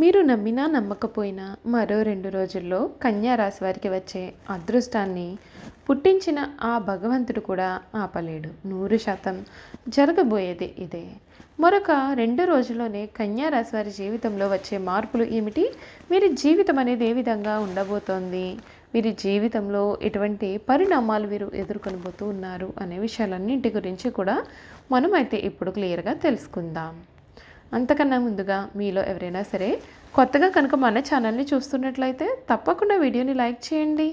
మీరు నమ్మినా నమ్మకపోయినా మరో రెండు రోజుల్లో కన్యా రాశి వారికి వచ్చే అదృష్టాన్ని పుట్టించిన ఆ భగవంతుడు కూడా ఆపలేడు. నూరు శాతం జరగబోయేది ఇదే. మరొక రెండు రోజుల్లోనే కన్యా రాశి వారి జీవితంలో వచ్చే మార్పులు ఏమిటి? వీరి జీవితం అనేది ఏ విధంగా ఉండబోతోంది? వీరి జీవితంలో ఎటువంటి పరిణామాలు వీరు ఎదుర్కొనబోతూ ఉన్నారు అనే విషయాలన్నింటి గురించి కూడా మనమైతే ఇప్పుడు క్లియర్గా తెలుసుకుందాం. అంతకన్నా ముందుగా మీలో ఎవరైనా సరే కొత్తగా కనుక మన ఛానల్ని చూస్తున్నట్లయితే తప్పకుండా వీడియోని లైక్ చేయండి.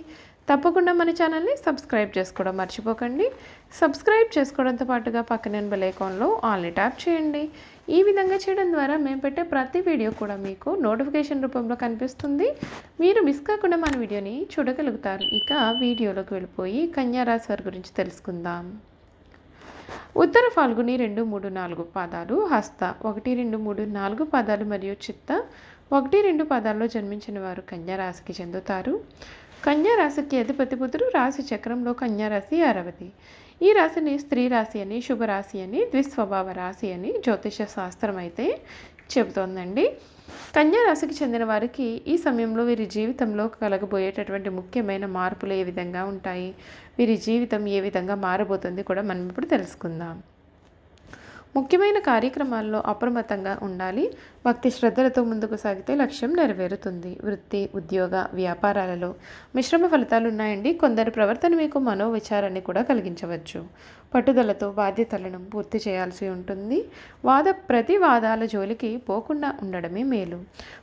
తప్పకుండా మన ఛానల్ని సబ్స్క్రైబ్ చేసుకోవడం మర్చిపోకండి. సబ్స్క్రైబ్ చేసుకోవడంతో పాటుగా పక్కన బెల్ ఐకాన్లో ఆల్ని ట్యాప్ చేయండి. ఈ విధంగా చేయడం ద్వారా మేము పెట్టే ప్రతి వీడియో కూడా మీకు నోటిఫికేషన్ రూపంలో కనిపిస్తుంది. మీరు మిస్ కాకుండా మన వీడియోని చూడగలుగుతారు. ఇక వీడియోలోకి వెళ్ళిపోయి కన్యారాశి వారి గురించి తెలుసుకుందాం. ఉత్తర ఫాల్గుని రెండు మూడు నాలుగు పాదాలు హస్త ఒకటి రెండు మూడు నాలుగు పాదాలు మరియు చిత్త ఒకటి రెండు పాదాల్లో జన్మించిన వారు కన్యారాశికి చెందుతారు. కన్యారాశికి అధిపతి పుత్రుడు రాశి చక్రంలో కన్యారాశి అరవది. ఈ రాశిని స్త్రీ రాశి అని శుభరాశి అని ద్విస్వభావ రాశి అని జ్యోతిష శాస్త్రం అయితే చెబుతోందండి. కన్యా రాశికి చెందిన వారికి ఈ సమయంలో వీరి జీవితంలో కలగబోయేటటువంటి ముఖ్యమైన మార్పులు ఏ విధంగా ఉంటాయి? వీరి జీవితం ఏ విధంగా మారబోతుంది కూడా మనం ఇప్పుడు తెలుసుకుందాం. ముఖ్యమైన కార్యక్రమాల్లో అప్రమత్తంగా ఉండాలి. భక్తి శ్రద్ధలతో ముందుకు సాగితే లక్ష్యం నెరవేరుతుంది. వృత్తి ఉద్యోగ వ్యాపారాలలో మిశ్రమ ఫలితాలు ఉన్నాయండి కొందరి ప్రవర్తన మీకు మనోవిచారాన్ని కూడా కలిగించవచ్చు. పట్టుదలతో బాధ్యతలను పూర్తి చేయాల్సి ఉంటుంది. వాద ప్రతివాదాల జోలికి పోకుండా ఉండడమే మేలు.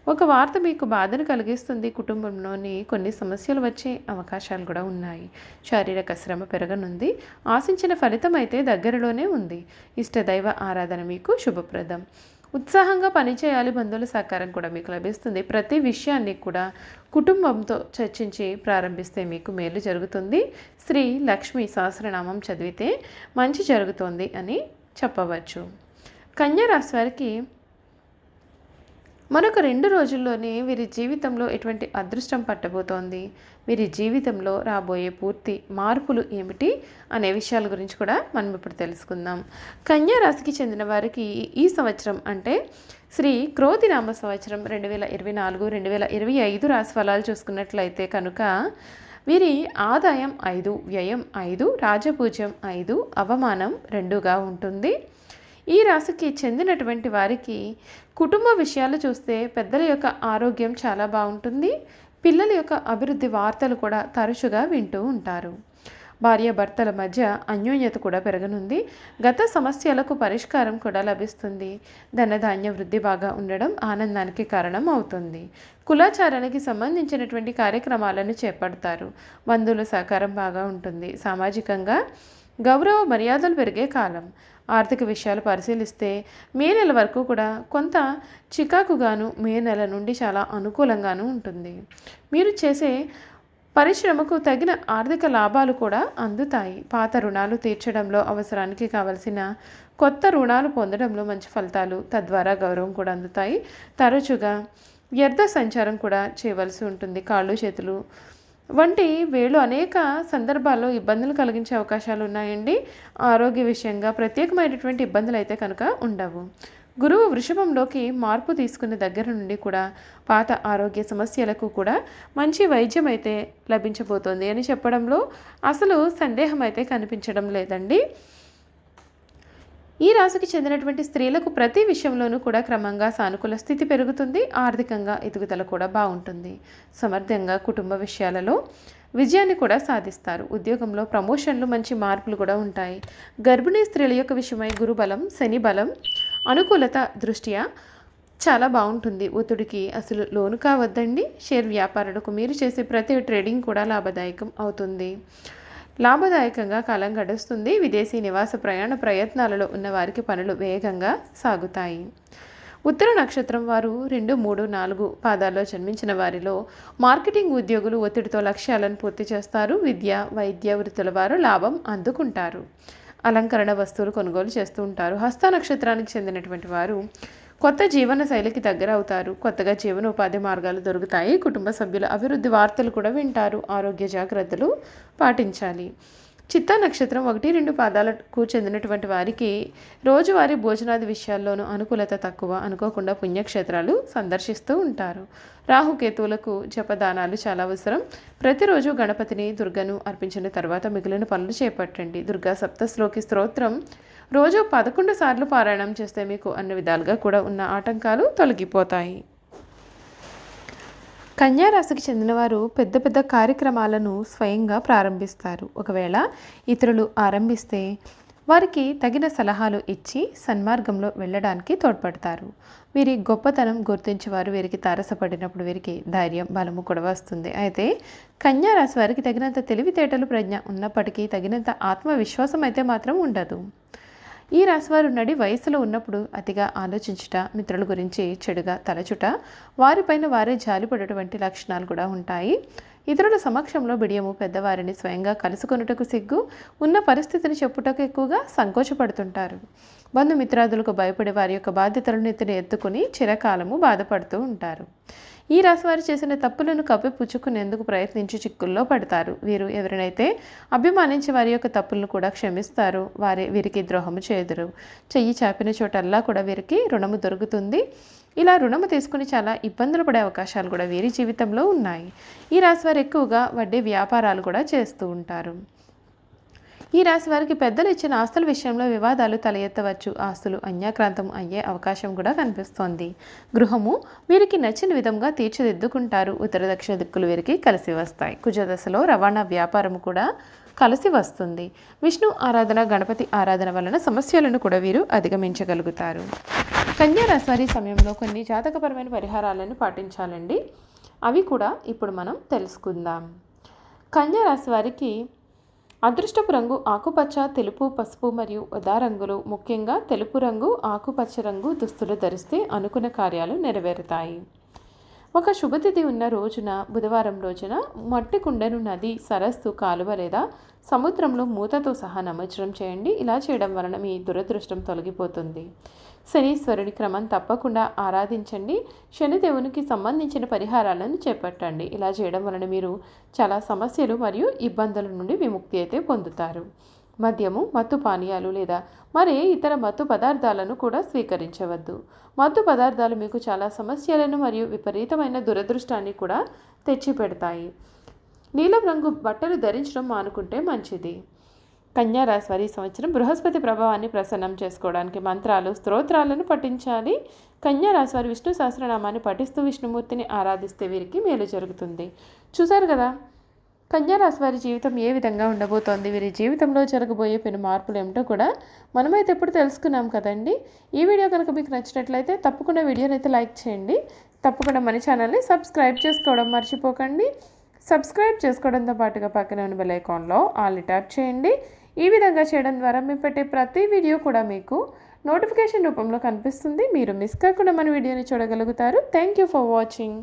ఒక వార్త మీకు బాధను కలిగిస్తుంది. కుటుంబంలోని కొన్ని సమస్యలు వచ్చే అవకాశాలు కూడా ఉన్నాయి. శారీరక శ్రమ పెరగనుంది. ఆశించిన ఫలితం అయితే దగ్గరలోనే ఉంది. ఇష్టదైవ ఆరాధన మీకు శుభప్రదం. ఉత్సాహంగా పనిచేయాలి బంధువుల సహకారం కూడా మీకు లభిస్తుంది. ప్రతి విషయాన్ని కూడా కుటుంబంతో చర్చించి ప్రారంభిస్తే మీకు మేలు జరుగుతుంది. శ్రీ లక్ష్మి సహస్రనామం చదివితే మంచి జరుగుతుంది అని చెప్పవచ్చు. కన్యా రాశి వారికి మరొక రెండు రోజుల్లోనే వీరి జీవితంలో ఎటువంటి అదృష్టం పట్టబోతోంది? వీరి జీవితంలో రాబోయే పూర్తి మార్పులు ఏమిటి? అనే విషయాల గురించి కూడా మనం ఇప్పుడు తెలుసుకుందాం. కన్యా రాశికి చెందిన వారికి ఈ సంవత్సరం అంటే శ్రీ క్రోధినామ సంవత్సరం రెండు వేల ఇరవై నాలుగు రెండు వేల ఇరవై ఐదు రాశి ఫలాలు చూసుకున్నట్లయితే కనుక వీరి ఆదాయం ఐదు వ్యయం ఐదు రాజపూజ్యం ఐదు అవమానం రెండుగా ఉంటుంది. ఈ రాశికి చెందినటువంటి వారికి కుటుంబ విషయాలు చూస్తే పెద్దల యొక్క ఆరోగ్యం చాలా బాగుంటుంది. పిల్లల యొక్క అభివృద్ధి వార్తలు కూడా తరచుగా వింటూ ఉంటారు. భార్యాభర్తల మధ్య అన్యోన్యత కూడా పెరగనుంది. గత సమస్యలకు పరిష్కారం కూడా లభిస్తుంది. ధనధాన్య వృద్ధి బాగా ఉండడం ఆనందానికి కారణం అవుతుంది. కులాచారానికి సంబంధించినటువంటి కార్యక్రమాలను చేపడతారు. బంధువుల సహకారం బాగా ఉంటుంది. సామాజికంగా గౌరవ మర్యాదలు పెరిగే కాలం. ఆర్థిక విషయాలు పరిశీలిస్తే మే నెల వరకు కూడా కొంత చికాకుగాను మే నెల నుండి చాలా అనుకూలంగాను ఉంటుంది. మీరు చేసే పరిశ్రమకు తగిన ఆర్థిక లాభాలు కూడా అందుతాయి. పాత రుణాలు తీర్చడంలో అవసరానికి కావలసిన కొత్త రుణాలు పొందడంలో మంచి ఫలితాలు తద్వారా గౌరవం కూడా అందుతాయి. తరచుగా వ్యర్థ సంచారం కూడా చేయవలసి ఉంటుంది. కాళ్ళు చేతులు వంటి వేళ్ళు అనేక సందర్భాల్లో ఇబ్బందులు కలిగించే అవకాశాలు ఉన్నాయండి. ఆరోగ్య విషయంగా ప్రత్యేకమైనటువంటి ఇబ్బందులు అయితే కనుక ఉండవు. గురువు వృషభంలోకి మార్పు తీసుకున్న దగ్గర నుండి కూడా పాత ఆరోగ్య సమస్యలకు కూడా మంచి వైద్యం అయితే లభించబోతోంది అని చెప్పడంలో అసలు సందేహం అయితే కనిపించడం లేదండి. ఈ రాశికి చెందినటువంటి స్త్రీలకు ప్రతి విషయంలోనూ కూడా క్రమంగా సానుకూల స్థితి పెరుగుతుంది. ఆర్థికంగా ఎదుగుదల కూడా బాగుంటుంది. సమర్థంగా కుటుంబ విషయాలలో విజయాన్ని కూడా సాధిస్తారు. ఉద్యోగంలో ప్రమోషన్లు మంచి మార్పులు కూడా ఉంటాయి. గర్భిణీ స్త్రీల యొక్క విషయమై గురుబలం శని బలం అనుకూలత దృష్ట్యా చాలా బాగుంటుంది. ఒత్తిడికి అసలు లోను కావద్దండి. షేర్ వ్యాపారులకు మీరు చేసే ప్రతి ట్రేడింగ్ కూడా లాభదాయకం అవుతుంది. లాభదాయకంగా కాలం గడుస్తుంది. విదేశీ నివాస ప్రయాణ ప్రయత్నాలలో ఉన్న వారికి పనులు వేగంగా సాగుతాయి. ఉత్తర నక్షత్రం వారు రెండు మూడు నాలుగు పాదాల్లో జన్మించిన వారిలో మార్కెటింగ్ ఉద్యోగులు ఒత్తిడితో లక్ష్యాలను పూర్తి చేస్తారు. విద్య వైద్య వృత్తుల వారు లాభం అందుకుంటారు. అలంకరణ వస్తువులు కొనుగోలు చేస్తూ ఉంటారు. హస్త నక్షత్రానికి చెందినటువంటి వారు కొత్త జీవన శైలికి దగ్గర అవుతారు. కొత్తగా జీవనోపాధి మార్గాలు దొరుకుతాయి. కుటుంబ సభ్యుల అభివృద్ధి వార్తలు కూడా వింటారు. ఆరోగ్య జాగ్రత్తలు పాటించాలి. చిత్తా నక్షత్రం ఒకటి రెండు పాదాలకు చెందినటువంటి వారికి రోజువారీ భోజనాది విషయాల్లోనూ అనుకూలత తక్కువ అనుకోకుండా పుణ్యక్షేత్రాలు సందర్శిస్తూ ఉంటారు. రాహుకేతువులకు జపదానాలు చాలా అవసరం. ప్రతిరోజు గణపతిని దుర్గను అర్పించిన తర్వాత మిగిలిన పనులు చేపట్టండి. దుర్గా సప్తశ్లోకి స్తోత్రం రోజు పదకొండు సార్లు పారాయణం చేస్తే మీకు అన్ని విధాలుగా కూడా ఉన్న ఆటంకాలు తొలగిపోతాయి. కన్యారాశికి చెందినవారు పెద్ద పెద్ద కార్యక్రమాలను స్వయంగా ప్రారంభిస్తారు. ఒకవేళ ఇతరులు ఆరంభిస్తే వారికి తగిన సలహాలు ఇచ్చి సన్మార్గంలో వెళ్ళడానికి తోడ్పడతారు. వీరి గొప్పతనం గుర్తించేవారు వీరికి తారసపడినప్పుడు వీరికి ధైర్యం బలము కూడా వస్తుంది. అయితే కన్యారాశి వారికి తగినంత తెలివితేటలు ప్రజ్ఞ ఉన్నప్పటికీ తగినంత ఆత్మవిశ్వాసం అయితే మాత్రం ఉండదు. ఈ రాశివారు నడి వయసులో ఉన్నప్పుడు అతిగా ఆలోచించుట మిత్రుల గురించి చెడుగా తలచుట వారిపైన వారే జాలిపడేటువంటి లక్షణాలు కూడా ఉంటాయి. ఇతరుల సమక్షంలో బిడియము పెద్దవారిని స్వయంగా కలుసుకొనుటకు సిగ్గు ఉన్న పరిస్థితిని చెప్పుటకు ఎక్కువగా సంకోచపడుతుంటారు. బంధుమిత్రాదులకు భయపడే వారి యొక్క బాధ్యతలను ఇతను ఎత్తుకుని చిరకాలము బాధపడుతూ ఉంటారు. ఈ రాశి వారు చేసిన తప్పులను కప్పిపుచ్చుకునేందుకు ప్రయత్నించి చిక్కుల్లో పడతారు. వీరు ఎవరినైతే అభిమానించి వారి యొక్క తప్పులను కూడా క్షమిస్తారు వారి వీరికి ద్రోహము చేదురు. చెయ్యి చాపిన చోటల్లా కూడా వీరికి రుణము దొరుకుతుంది. ఇలా రుణము తీసుకుని చాలా ఇబ్బందులు పడే అవకాశాలు కూడా వీరి జీవితంలో ఉన్నాయి. ఈ రాశివారు ఎక్కువగా వడ్డీ వ్యాపారాలు కూడా చేస్తూ ఉంటారు. ఈ రాశి వారికి పెద్దలు ఇచ్చిన ఆస్తుల విషయంలో వివాదాలు తల ఎత్తవచ్చు ఆస్తులు అన్యాక్రాంతం అయ్యే అవకాశం కూడా కనిపిస్తోంది. గృహము వీరికి నచ్చిన విధంగా తీర్చిదిద్దుకుంటారు. ఉత్తర దక్షిణ దిక్కులు వీరికి కలిసి వస్తాయి. కుజదశలో రవాణా వ్యాపారం కూడా కలిసి వస్తుంది. విష్ణు ఆరాధన గణపతి ఆరాధన వలన సమస్యలను కూడా వీరు అధిగమించగలుగుతారు. కన్యారాశి వారి సమయంలో కొన్ని జాతకపరమైన పరిహారాలను పాటించాలండి. అవి కూడా ఇప్పుడు మనం తెలుసుకుందాం. కన్యారాశి వారికి అదృష్టపు రంగు ఆకుపచ్చ తెలుపు పసుపు మరియు ఉదా రంగులు. ముఖ్యంగా తెలుపు రంగు ఆకుపచ్చ రంగు దుస్తులు ధరిస్తే అనుకున్న కార్యాలు నెరవేరుతాయి. ఒక శుభతిథి ఉన్న రోజున బుధవారం రోజున మట్టి కుండను నది సరస్సు కాలువ లేదా సముద్రంలో మూతతో సహా నమజ్జనం చేయండి. ఇలా చేయడం వలన మీ దురదృష్టం తొలగిపోతుంది. శనీశ్వరుని క్రమం తప్పకుండా ఆరాధించండి. శనిదేవునికి సంబంధించిన పరిహారాలను చేపట్టండి. ఇలా చేయడం వలన మీరు చాలా సమస్యలు మరియు ఇబ్బందుల నుండి విముక్తి అయితే పొందుతారు. మద్యము మత్తు పానీయాలు లేదా మరే ఇతర మత్తు పదార్థాలను కూడా స్వీకరించవద్దు. మత్తు పదార్థాలు మీకు చాలా సమస్యలను మరియు విపరీతమైన దురదృష్టాన్ని కూడా తెచ్చిపెడతాయి. నీలం రంగు బట్టలు ధరించడం మానుకుంటే మంచిది. కన్యారాశి వారి ఈ సంవత్సరం బృహస్పతి ప్రభావాన్ని ప్రసన్నం చేసుకోవడానికి మంత్రాలు స్తోత్రాలను పఠించాలి. కన్యారాశి వారి విష్ణు సహస్రనామాన్ని పఠిస్తూ విష్ణుమూర్తిని ఆరాధిస్తే వీరికి మేలు జరుగుతుంది. చూశారు కదా? కన్యారాశి వారి జీవితం ఏ విధంగా ఉండబోతోంది? వీరి జీవితంలో జరగబోయే పెను మార్పులు ఏమిటో కూడా మనమైతే ఎప్పుడు తెలుసుకున్నాం కదండి. ఈ వీడియో కనుక మీకు నచ్చినట్లయితే తప్పకుండా వీడియోని అయితే లైక్ చేయండి. తప్పకుండా మన ఛానల్ని సబ్స్క్రైబ్ చేసుకోవడం మర్చిపోకండి. సబ్స్క్రైబ్ చేసుకోవడంతో పాటుగా పక్కన ఉన్న బెల్ ఐకాన్లో ఆల్ని ట్యాప్ చేయండి. ఈ విధంగా చేయడం ద్వారా మేము పెట్టే ప్రతి వీడియో కూడా మీకు నోటిఫికేషన్ రూపంలో కనిపిస్తుంది. మీరు మిస్ కాకుండా మన వీడియోని చూడగలుగుతారు. Thank you for watching.